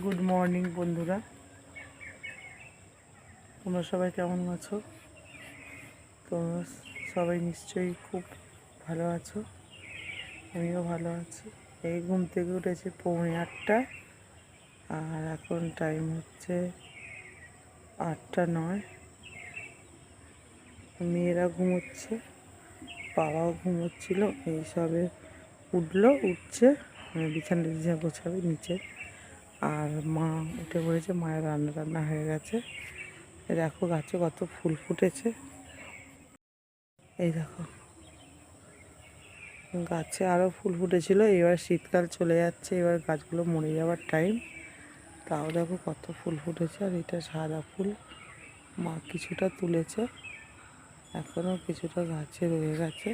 Good morning বন্ধুরা। তোমরা সবাই কেমন আছো? তোমরা সবাই নিশ্চয়ই খুব ভালো আছো। আমিও ভালো আছি। এই ঘুম থেকে উঠেছি পৌনে আটটা। আর এখন টাইম হচ্ছে আটটা নয়। মেয়েরা ঘুমোচ্ছে, বাবাও ঘুমোচ্ছিল, এইসবে উঠল, উঠছে বিছানা টিছানা গোছাবে নিচে। আর মা উঠে পড়েছে, মায়ের রান্না রান্না হয়ে গেছে। এই দেখো গাছে কত ফুল ফুটেছে। এই দেখো। গাছে আরও ফুল ফুটেছিল, এবার শীতকাল চলে যাচ্ছে, এবার গাছগুলো মরে যাওয়ার টাইম তাও দেখো কত ফুল ফুটেছে, আর এটা সাদা ফুল। মা কিছুটা তুলেছে এখনও কিছুটা গাছে রয়ে গেছে।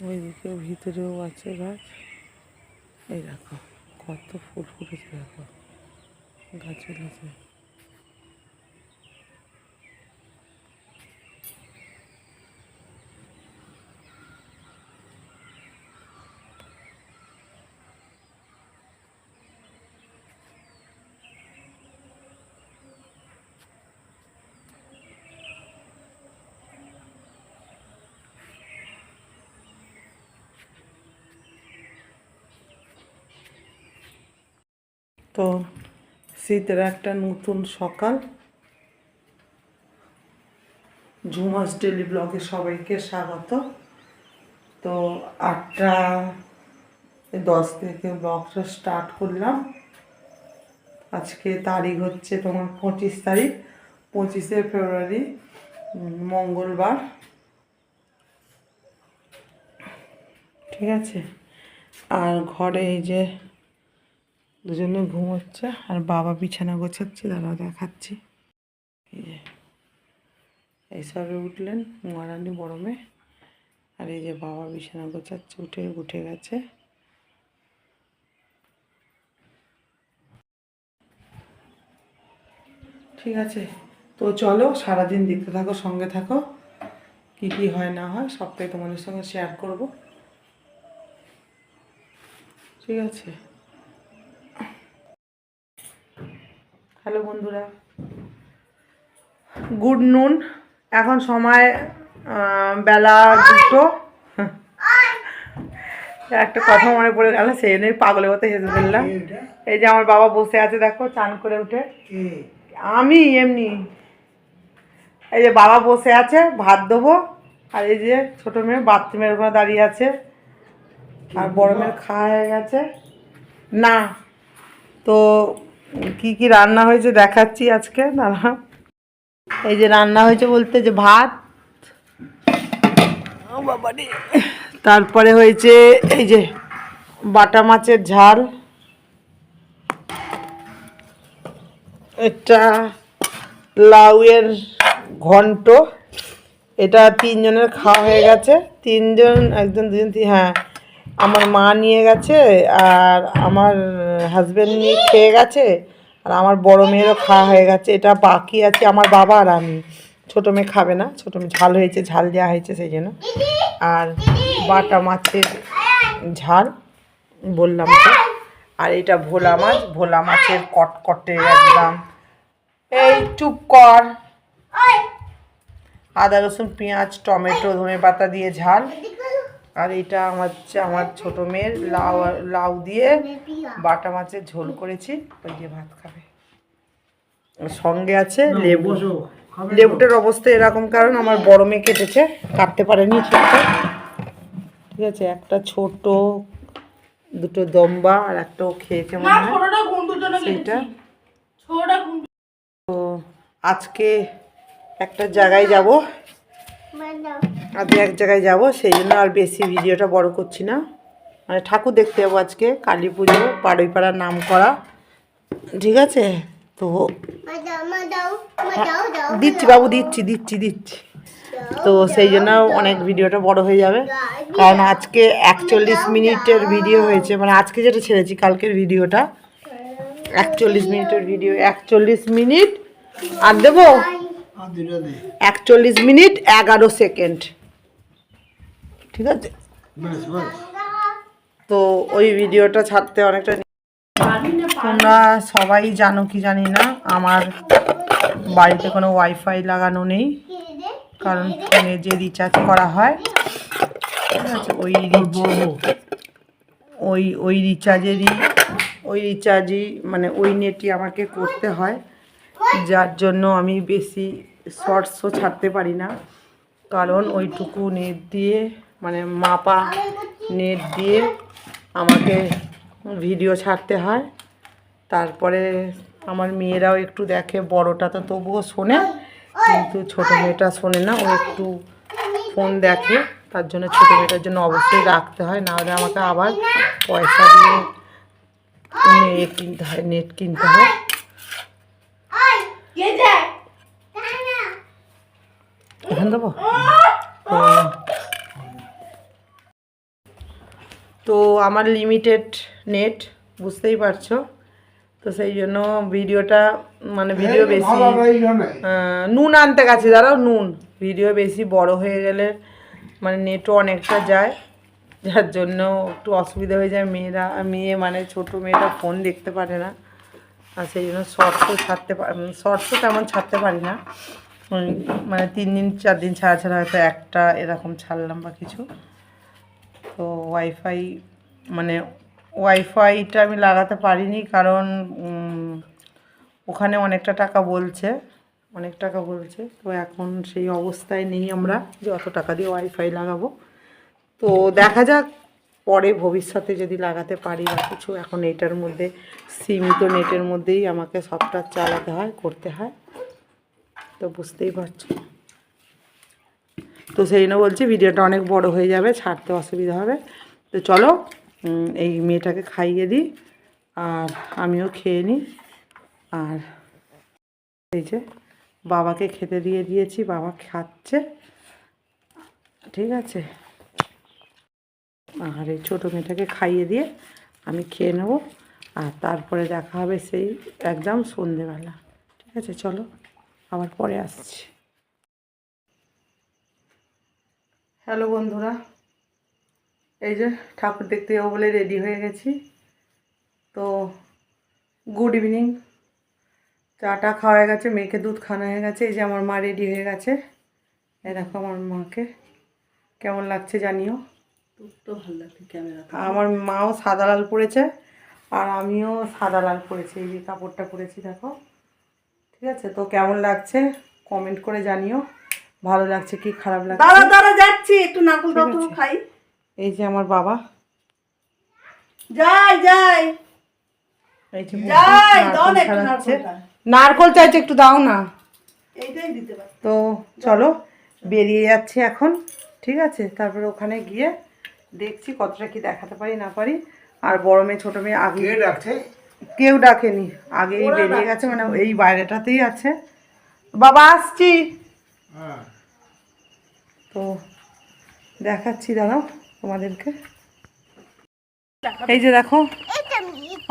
ওইদিকে ভিতরেও আছে গাছ। এই দেখো কত ফুল ফুটেছে দেখো। গাছগুলোতে তো শীতের একটা নতুন সকাল। ঝুমাস ডেলি ব্লগে সবাইকে স্বাগত। তো আটটা, দশ থেকে ব্লগটা স্টার্ট করলাম। আজকে তারিখ হচ্ছে তোমার পঁচিশ তারিখ, পঁচিশে ফেব্রুয়ারি মঙ্গলবার। ঠিক আছে? আর ঘরে এই যে দুজনে ঘুমোচ্ছে আর বাবা বিছানা গোছাচ্ছে দাঁড়া দেখাচ্ছি। এই যে এইসবে উঠলেন মহারানী বরমে আর এই যে বাবা বিছানা গোছাচ্ছে, উঠে উঠে গেছে। ঠিক আছে, তো চলো সারাদিন দেখতে থাকো, সঙ্গে থাকো। কি কি হয় না হয়, সবটাই তোমাদের সঙ্গে শেয়ার করব। ঠিক আছে। হ্যালো বন্ধুরা। গুড নুন। এখন সময় বেলা দুটো। একটা কথা মনে পড়ে গেল সেই জন্যই পাগলের মতো হেসে ফেললাম। এই যে আমার বাবা বসে আছে, দেখো, চান করে উঠে। আমি এমনি। এই যে বাবা বসে আছে, ভাত দেবো। আর এই যে ছোটো মেয়ে বাথরুমের ওখানে দাঁড়িয়ে আছে। আর বড় মেয়ের খাওয়া হয়ে গেছে। না, তো কি কি রান্না হয়েছে দেখাচ্ছি আজকে? দাঁড়া। এই যে রান্না হয়েছে বলতে যে ভাত। তারপরে হয়েছে এই যে বাটা মাছের ঝাল। এটা লাউয়ের ঘন্ট। এটা তিনজনের খাওয়া হয়ে গেছে। তিনজন, একজন, দুজন হ্যাঁ। আমার মা নিয়ে গেছে আর আমার হাজব্যান্ড নিয়ে খেয়ে গেছে আর আমার বড় মেয়েরও খাওয়া হয়ে গেছে। এটা বাকি আছে আমার বাবা আর আমি। ছোটো মেয়ে খাবে না, ছোটো মেয়ে ঝাল হয়েছে, ঝাল দেওয়া হয়েছে সেই জন্য। আর বাটা মাছের ঝাল বললাম তো। আর এটা ভোলা মাছ, ভোলা মাছের কটকটে একদম। এই চুপ কর। আদা রসুন, পেঁয়াজ, টমেটো ধনে পাতা দিয়ে ঝাল। আর এটা আমার হচ্ছে আমার ছোট মেয়ের লাউ লাউ দিয়ে বাটা মাছের ঝোল করেছি। ওই দিয়ে ভাত খাবে। আর সঙ্গে আছে লেবু। লেবুটার অবস্থা এরকম কারণ আমার বড় মেয়ে কেটেছে কাটতে পারেনি ঠিকঠাক। ঠিক আছে একটা ছোট দুটো দম্বা আর একটাও খেয়েছে মনে হয়। সেইটা তো আজকে একটা জায়গায় যাব। আজকে এক জায়গায় যাব সেই জন্য আর বেশি ভিডিওটা বড় করছি না। মানে ঠাকুর দেখতে যাব আজকে কালী পুজো বারুইপাড়ার নাম করা। ঠিক আছে? তো দিচ্ছি বাবু দিচ্ছি দিচ্ছি দিচ্ছি। তো সেই জন্য অনেক ভিডিওটা বড় হয়ে যাবে। কারণ আজকে একচল্লিশ মিনিটের ভিডিও হয়েছে। মানে আজকে যেটা ছেড়েছি কালকের ভিডিওটা। একচল্লিশ মিনিটের ভিডিও। একচল্লিশ মিনিট। আর দেবো? একচল্লিশ মিনিট এগারো সেকেন্ড। ঠিক আছে? তো ওই ভিডিওটা ছাড়তে অনেকটা তোমরা সবাই জানো কি জানি না আমার বাড়িতে কোনো ওয়াইফাই লাগানো নেই কারণ ফোনে যে রিচার্জ করা হয় ঠিক আছে ওই ওই ওই রিচার্জেরই ওই রিচার্জই মানে ওই নেটই আমাকে করতে হয় যার জন্য আমি বেশি শর্টসও ছাড়তে পারি না কারণ ওইটুকু নেট দিয়ে মানে মাপা নেট দিয়ে আমাকে ভিডিও ছাড়তে হয়। তারপরে আমার মেয়েরাও একটু দেখে, বড়টা তো তবুও শোনে, কিন্তু ছোটো মেয়েটা শোনে না, ও একটু ফোন দেখে, তার জন্য ছোটো মেয়েটার জন্য অবশ্যই রাখতে হয় নাহলে আমাকে আবার পয়সা দিয়ে নেট কিনতে হয় নেট কিনতে হয়। এখান দেবো? তো আমার লিমিটেড নেট বুঝতেই পারছ? তো সেই জন্য ভিডিওটা মানে ভিডিও বেশি আহ, নুন আনতে গেছে দাঁড়াও নুন। ভিডিও বেশি বড় হয়ে গেলে মানে নেটও অনেকটা যায়। যার জন্য একটু অসুবিধা হয়ে যায়। মেয়েরা মেয়ে মানে ছোট মেয়েরা ফোন দেখতে পারে না। আর সেই জন্য শর্টসও ছাড়তে শর্টসও তেমন ছাড়তে পারি না। মানে তিন দিন চার দিন ছাড়া ছাড়া হয়তো একটা এরকম ছাড়লাম বা কিছু। তো ওয়াইফাই মানে ওয়াইফাইটা আমি লাগাতে পারিনি কারণ ওখানে অনেকটা টাকা বলছে, অনেক টাকা বলছে। তো এখন সেই অবস্থায় নেই আমরা যে অত টাকা দিয়ে ওয়াইফাই লাগাবো। তো দেখা যাক পরে ভবিষ্যতে যদি লাগাতে পারি বা কিছু, এখন এটার মধ্যে, সীমিত নেটের মধ্যেই আমাকে সবটা চালাতে হয়, করতে হয়। তো বুঝতেই পারছ। তো সেই জন্য বলছি ভিডিওটা অনেক বড় হয়ে যাবে, ছাড়তে অসুবিধা হবে। তো চলো এই মেয়েটাকে খাইয়ে দিই, আর আমিও খেয়ে নিই। আর এই যে বাবাকে খেতে দিয়ে দিয়েছি, বাবা খাচ্ছে। ঠিক আছে। আর এই ছোটো মেয়েটাকে খাইয়ে দিয়ে আমি খেয়ে নেব, আর তারপরে দেখা হবে সেই একদম সন্ধেবেলা। ঠিক আছে, চলো, আবার পরে আসছি। হ্যালো বন্ধুরা এই যে ঠাকুর দেখতে যাব বলে রেডি হয়ে গেছি। তো গুড ইভিনিং চাটা খাওয়া হয়ে গেছে মেয়েকে দুধ খাওয়ানো হয়ে গেছে এই যে আমার মা রেডি হয়ে গেছে। এই দেখো আমার মাকে কেমন লাগছে জানিও? তো ভালো লাগছে ক্যামেরা আমার মাও সাদা লাল পরেছে আর আমিও সাদা লাল পরেছি এই যে কাপড়টা পরেছি দেখো। ঠিক আছে তো কেমন লাগছে? কমেন্ট করে জানিও। ভালো লাগছে কি খারাপ লাগছে? দাঁড়া দাঁড়া যাচ্ছি একটু নারকল দাও তো ঠিক আছে। খাই। এই যে আমার বাবা। যাই যাই। এই যে যাই দাও নারকল না একটু নারকলটা। নারকল চাইছে একটু দাও না। এইটাই দিতে পারি। তো চলো বেরিয়ে যাচ্ছি এখন ঠিক আছে? তারপরে ওখানে গিয়ে দেখছি কতটা কি দেখাতে পারি না পারি। আর বড় মেয়ে ছোটো মেয়ে আগে ডাকছে? কেউ ডাকেনি। আগেই বেরিয়ে গেছে মানে এই বাইরেটাতেই আছে। বাবা আসছি। হ্যাঁ। তো দেখাচ্ছি দাঁড়াও তোমাদেরকে। এই যে দেখো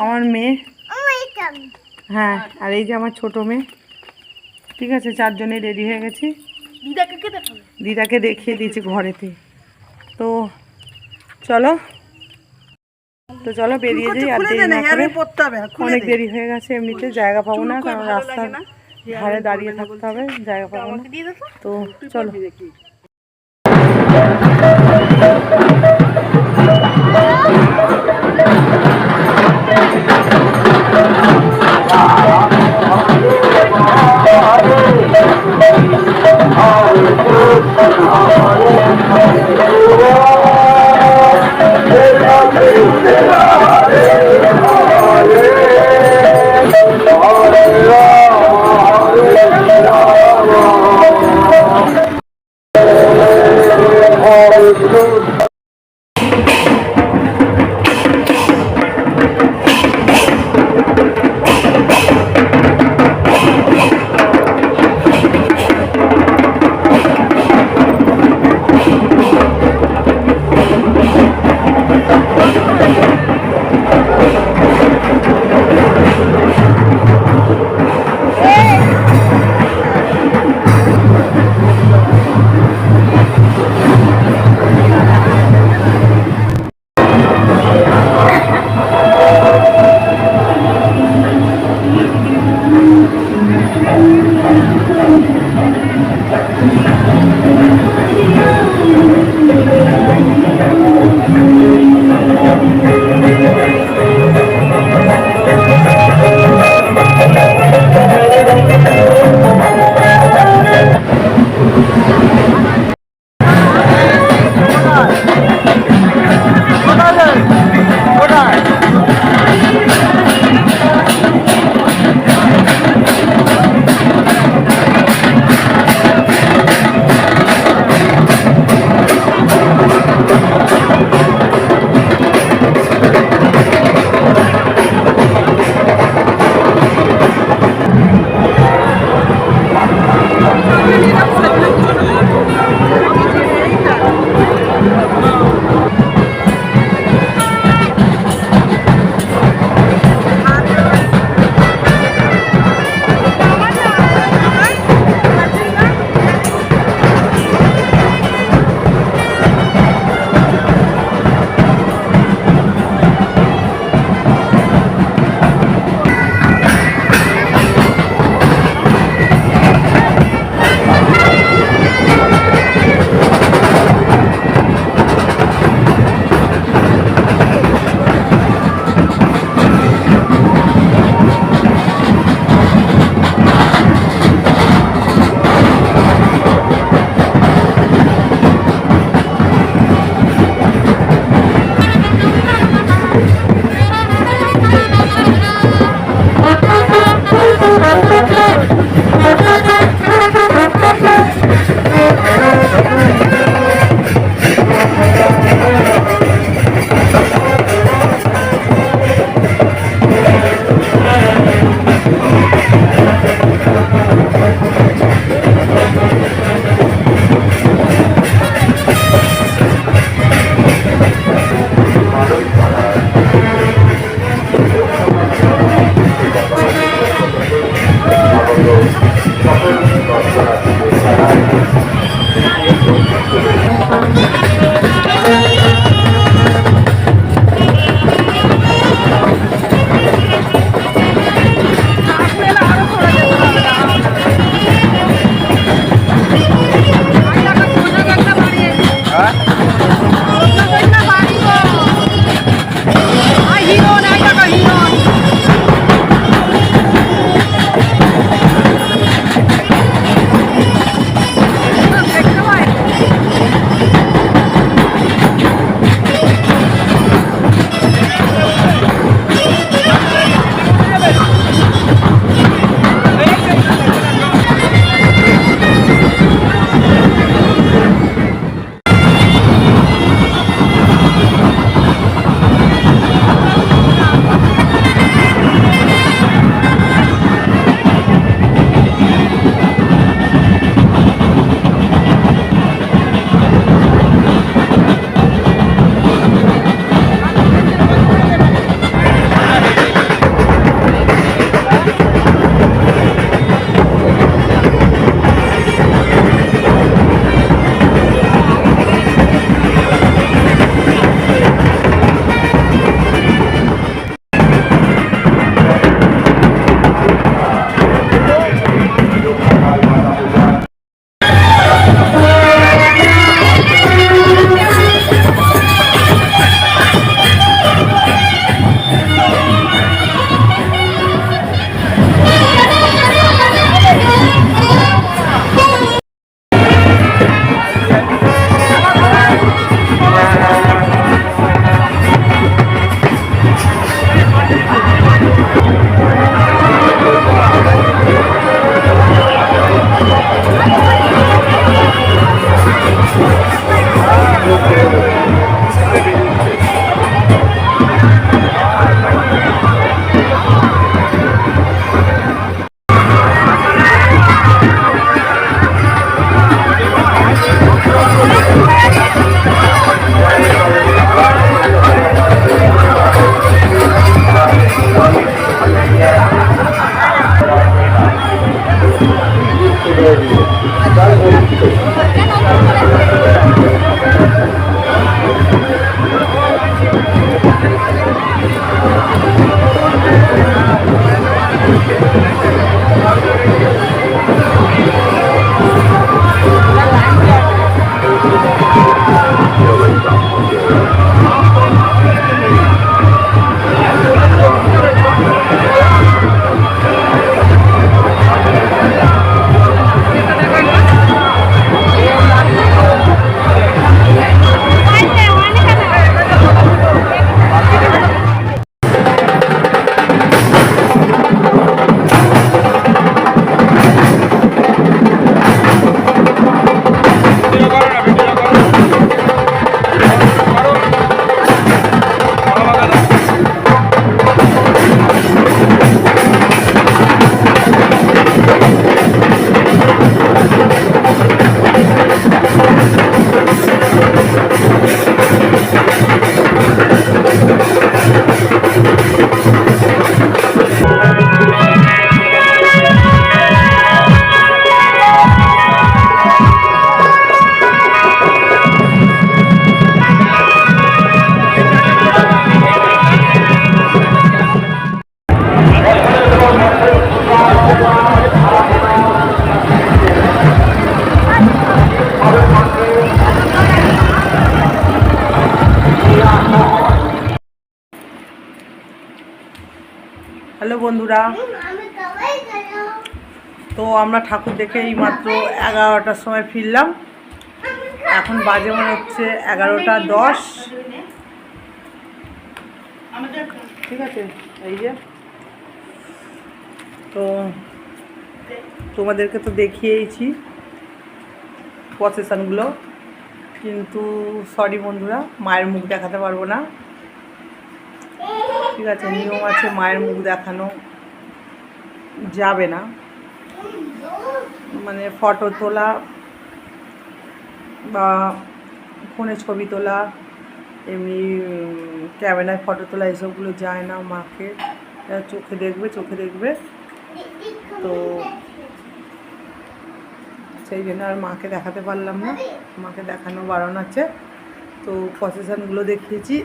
আমার মেয়ে। হ্যাঁ আর এই যে আমার ছোট মেয়ে। ঠিক আছে চারজনে রেডি হয়ে গেছি। দিদাকে দেখিয়ে দিয়েছি ঘরেতে। তো চলো তো চলো বেরিয়ে যাই আর দেরি না করে। অনেক দেরি হয়ে গেছে এমনিতে জায়গা পাবো না কারণ রাস্তার ধারে দাঁড়িয়ে থাকতে হবে জায়গা পাবো না। তো। চলো। Oh, হ্যালো আমরা ঠাকুর দেখে এই মাত্র এগারোটার সময় ফিরলাম। এখন বাজে মনে হচ্ছে এগারোটা দশ। ঠিক আছে, এই যে। তো তোমাদেরকে তো দেখিয়েইছি প্রসেশনগুলো কিন্তু সরি বন্ধুরা, মায়ের মুখ দেখাতে পারব না। ঠিক আছে, নিয়ম আছে মায়ের মুখ দেখানো যাবে না। মানে ফটো তোলা বা ফোনে ছবি তোলা, এমনি ক্যামেরায় ফটো তোলা, এসবগুলো যায় না মাকে। চোখে দেখবে চোখে দেখবে। তো সেই জন্য আর মাকে দেখাতে পারলাম না। মাকে দেখানো বারণ আছে। তো প্রসেশনগুলো দেখিয়েছি।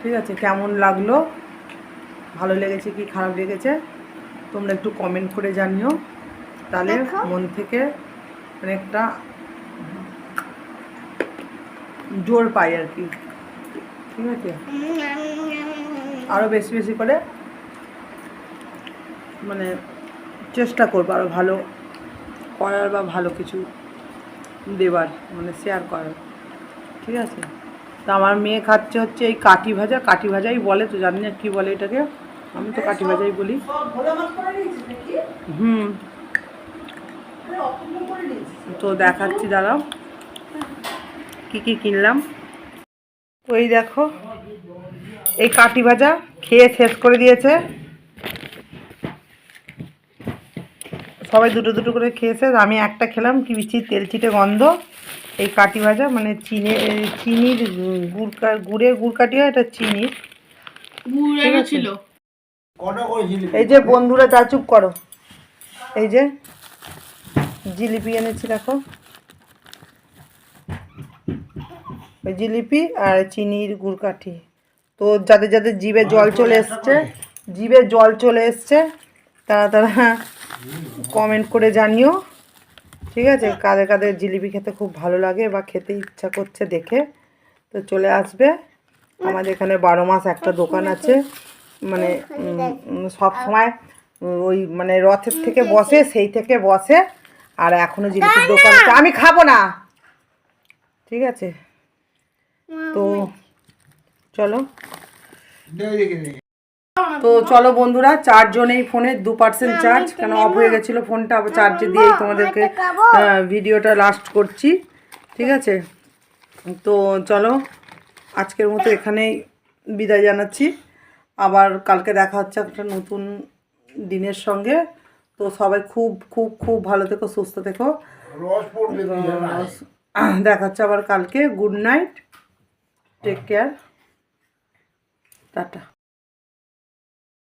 ঠিক আছে, কেমন লাগল? ভালো লেগেছে কি খারাপ লেগেছে? তোমরা একটু কমেন্ট করে জানিও। তাহলে মন থেকে অনেকটা জোর পাই আর কি। ঠিক আছে? আরও বেশি বেশি করে মানে চেষ্টা করব আরও ভালো করার বা ভালো কিছু দেবার মানে শেয়ার করার। ঠিক আছে? তা আমার মেয়ে খাচ্ছে হচ্ছে এই কাঠি ভাজা। কাঠি ভাজাই বলে তো জানি না কী বলে এটাকে। আমি তো কাঠি ভাজাই বলি। হুম। তো দেখাচ্ছি দাঁড়াও। কী কী কিনলাম? ওই দেখো এই কাঠি ভাজা খেয়ে শেষ করে দিয়েছে। সবাই দুটো দুটো করে খেয়েছে। আমি একটা খেলাম কি বিচির তেল চিটে গন্ধ। এই কাঠি ভাজা মানে চিনি চিনির গুড় গুড়ের গুড় কাঠি হয় এটা চিনির। আছে? এই যে বন্ধুরা যা চুপ করো। এই যে জিলিপি এনেছি দেখো। ওই জিলিপি আর চিনির গুড় কাঠি। তো যাদের যাদের জিভে জল চলে এসছে জিভে জল চলে এসছে তারা তারা কমেন্ট করে জানিও। ঠিক আছে? কাদের কাদের জিলিপি খেতে খুব ভালো লাগে বা খেতে ইচ্ছা করছে দেখে। তো চলে আসবে। আমাদের এখানে বারো মাস একটা দোকান আছে। মানে সব সময় ওই মানে রথের থেকে বসে সেই থেকে বসে আর এখনও জিলিপির দোকান আছে। আমি খাব না। ঠিক আছে? তো চলো। তো চলো বন্ধুরা চারজন এই ফোনে দু পার্সেন্ট চার্জ। কেন অফ হয়ে গেছিল ফোনটা আবার চার্জে দিয়েই তোমাদেরকে ভিডিওটা লাস্ট করছি। ঠিক আছে? তো চলো আজকের মতো এখানেই বিদায় জানাচ্ছি। আবার কালকে দেখা হচ্ছে একটা নতুন দিনের সঙ্গে। তো সবাই খুব খুব খুব ভালো থেকো সুস্থ থেকো। দেখা হচ্ছে আবার কালকে। Good night. Take care. Tata.